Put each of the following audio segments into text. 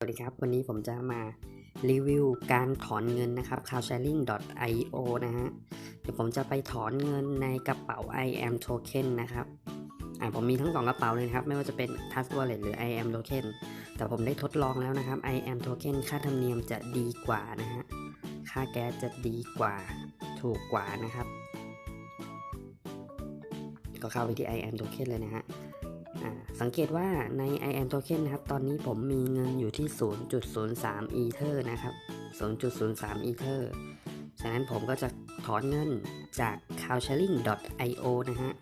สวัสดีครับ วันนี้ผมจะมารีวิวการถอนเงินนะครับ cowsharing.io นะฮะเดี๋ยวผมจะไปถอนเงินในกระเป๋า i am token นะครับอ่าผมมีทั้งสองกระเป๋าเลยนะครับ ไม่ว่าจะเป็น Trust Wallet หรือ i am token แต่ผมได้ทดลองแล้วนะครับ i am token ค่าธรรมเนียมจะดีกว่านะฮะค่าแก๊สจะดีกว่าถูกกว่านะครับ ก็เข้าไปที่ i am token เลยนะฮะ สังเกตว่าใน i am token นะครับ ตอนนี้ผมมีเงินอยู่ที่ 0.03 ether นะครับ 0.03 ether ฉะนั้นผมก็จะถอนเงินจาก cowsharing.io นะฮะ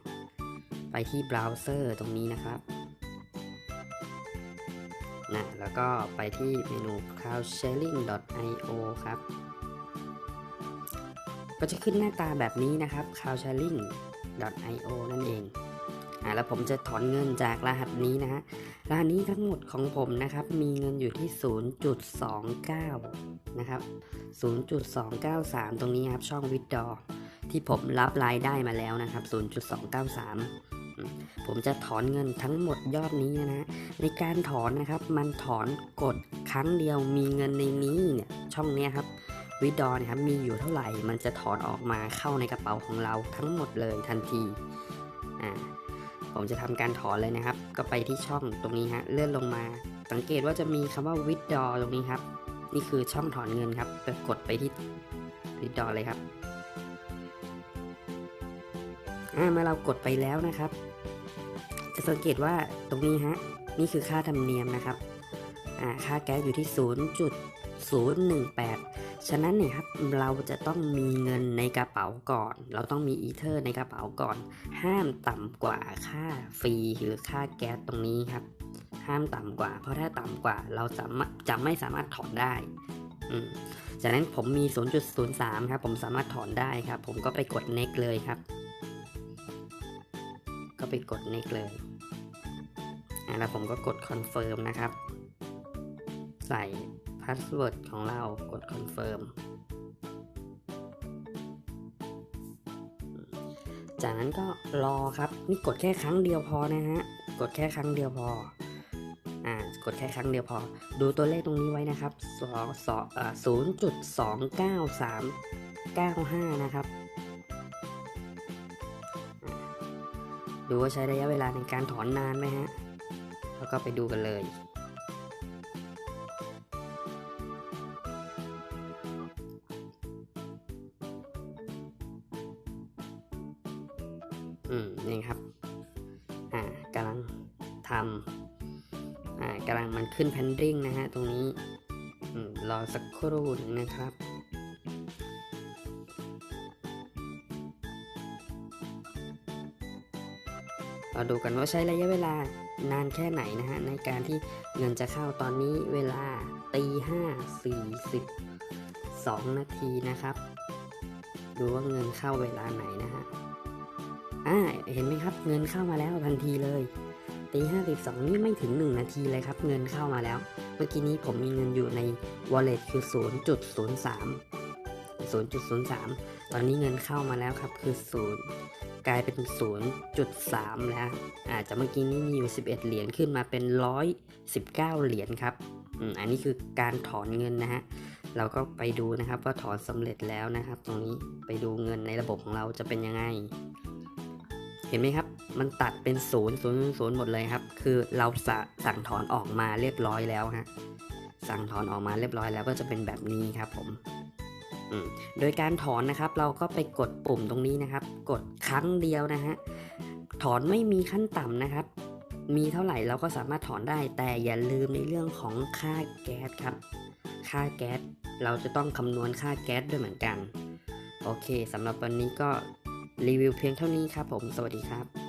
ไปที่เบราว์เซอร์ตรงนี้นะครับนะแล้วก็ไปที่เมนู cowsharing.io ครับ ก็จะขึ้นหน้าตาแบบนี้นะครับ cowsharing.io นั่นเอง แล้วผมจะถอนเงินจากรหัสนี้นะฮะรหัสนี้ทั้งหมดของผมนะครับ มีเงินอยู่ที่ 0.29 นะครับ 0.293 ตรงนี้ครับช่องวิดดอที่ผมรับรายได้มาแล้วนะครับ 0.293 ผมจะถอนเงินทั้งหมดยอดนี้นะฮะในการถอนนะครับ มันถอนกดครั้งเดียวมีเงินในนี้เนี่ยช่องนี้ครับวิดดอนะครับมีอยู่เท่าไหร่มันจะถอนออกมาเข้าในกระเป๋าของเราทั้งหมดเลยทันทีอ่า ผมจะทำการถอนเลยนะครับ ก็ไปที่ช่องตรงนี้ฮะเลื่อนลงมา สังเกตว่าจะมีคำว่า withdraw ตรงนี้ครับ นี่คือช่องถอนเงินครับไปกดไปที่ withdraw เลยครับเมื่อเรากดไปแล้วนะครับ จะสังเกตว่าตรงนี้ฮะนี่คือค่าธรรมเนียมนะครับค่าแก๊สอยู่ที่ 0.018 ฉะนั้นเนี่ยครับเราจะต้องมีเงินในกระเป๋าก่อน เราต้องมีอีเทอร์ในกระเป๋าก่อน ห้ามต่ำกว่าค่าฟรีหรือค่าแก๊สตรงนี้ครับ ห้ามต่ำกว่า เพราะถ้าต่ำกว่าเราสามารถจะไม่สามารถถอนได้อืจากนั้นผมมี 0.03 ครับ ผมสามารถถอนได้ครับ ผมก็ไปกด next เลยครับ ก็ไปกด next เลยอ่าแล้วผมก็กด confirm นะครับ ใส่ พาสเวิร์ดของเรากด confirm จากนั้นก็รอครับ นี่กดแค่ครั้งเดียวพอนะฮะ กดแค่ครั้งเดียวพอ อ่า กดแค่ครั้งเดียวพอ ดูตัวเลขตรงนี้ไว้นะครับสอสออ่าศูนย์จุดสองเก้าสามเก้าห้านะครับ ดูว่าใช้ระยะเวลาในการถอนนานไหมฮะ แล้วก็ไปดูกันเลย อืมนี่ครับ อ่ากำลังทำอ่ากำลังมันขึ้นแพนดิ้งนะฮะตรงนี้อืมรอสักครู่นึงนะครับเราดูกันว่าใช้ระยะเวลานานแค่ไหนนะฮะในการที่เงินจะเข้าตอนนี้เวลาตีห้าสี่สิบสองนาทีนะครับ ดูว่าเงินเข้าเวลาไหนนะฮะ อ่าเห็นไหมครับ เงินเข้ามาแล้วทันทีเลยตีห้าสิบสองนี่ไม่ถึงหนึ่งนาทีเลยครับ เงินเข้ามาแล้ว เมื่อกี้นี้ผมมีเงินอยู่ใน wallet คือศูนย์จุดศูนย์สามศูนย์จุดศูนย์สามตอนนี้เงินเข้ามาแล้วครับคือศูนย์กลายเป็นศูนย์จุดสามแล้วอาจจะเมื่อกี้นี้มีอยู่สิบเอ็ดเหรียญขึ้นมาเป็นร้อยสิบเก้าเหรียญครับอันนี้คือการถอนเงินนะฮะ เราก็ไปดูนะครับว่าถอนสำเร็จแล้วนะครับ ตรงนี้ไปดูเงินในระบบของเราจะเป็นยังไง เห็นไหมครับ มันตัดเป็นศูนย์ศูนย์ศูนย์หมดเลยครับ คือเราสสั่งถอนออกมาเรียบร้อยแล้วฮะ สั่งถอนออกมาเรียบร้อยแล้วก็จะเป็นแบบนี้ครับผม โดยการถอนนะครับ เราก็ไปกดปุ่มตรงนี้นะครับ กดครั้งเดียวนะฮะ ถอนไม่มีขั้นต่ำนะครับ มีเท่าไหร่เราก็สามารถถอนได้ แต่อย่าลืมในเรื่องของค่าแก๊สครับ ค่าแก๊สเราจะต้องคำนวณค่าแก๊สด้วยเหมือนกัน โอเคสำหรับวันนี้ก็ รีวิวเพียงเท่านี้ครับผม สวัสดีครับ